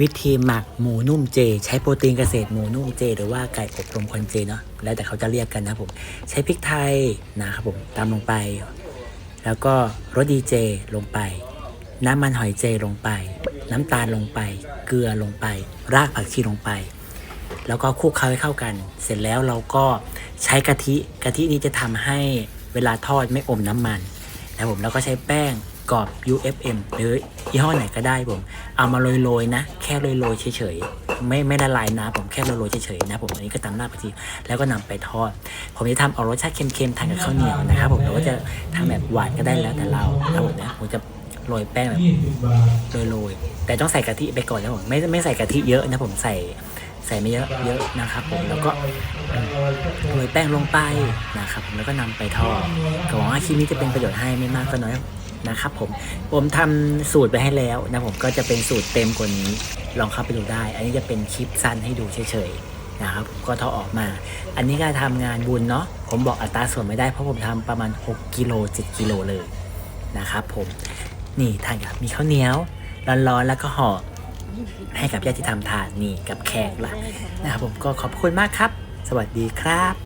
วิธีหมักหมูนุ่มเจ ใช้โปรตีนเกษตรหมูนุ่มเจ หรือว่าไก่อบรมควันเจเนาะแล้วแต่เขาจะเรียกกันนะผม ใช้พริกไทยนะครับผมตามลงไป แล้วก็รสดีเจลงไป น้ำมันหอยเจลงไป น้ำตาลลงไป เกลือลงไป รากผักชีลงไป แล้วก็คลุกเคล้าให้เข้ากัน เสร็จแล้วเราก็ใช้กะทิกะทินี้จะทำให้เวลาทอดไม่อมน้ำมันนะผมแล้วก็ใช้แป้ง กรอบ UFM หรือยี่ห้อไหนก็ได้ผม เอามาโรยๆนะ แค่โรยๆเฉยๆไม่ไม่ละลายนะผมแค่โรยๆเฉยๆนะผมอันนี้ก็ตำหน้าผักชีแล้วก็นำไปทอด ผมจะทำเอารสชาติเค็มๆทานกับข้าวเหนียวนะครับผมหรือว่าจะทำแบบหวานก็ได้แล้วแต่เราครับผมนะผมจะโรยแป้งแบบโรยๆแต่ต้องใส่กะทิไปก่อนนะผมไม่ไม่ใส่กะทิเยอะนะผมใส่ใส่ไม่เยอะเยอะนะครับผมแล้วก็โรยแป้งลงไปนะครับผมแล้วก็นำไปทอดก็หวังว่าคลิปนี้จะเป็นประโยชน์ให้ไม่มากก็น้อย นะครับผมผมทำสูตรไปให้แล้วนะผมก็จะเป็นสูตรเต็มกว่านี้ลองเข้าไปดูได้ อันนี้จะเป็นคลิปสั้นให้ดูเฉยๆนะครับก็ทอออกมา อันนี้ก็ทำงานบุญเนาะผมบอกอัตราส่วนไม่ได้เพราะผมทำประมาณ 6กิโล7กิโลเลยนะครับผมนี่ทานกับมีข้าวเหนียวร้อนๆแล้วก็ห่อให้กับญาติที่ทำทานนี่กับแขกละนะครับผมก็ขอบคุณมากครับ สวัสดีครับ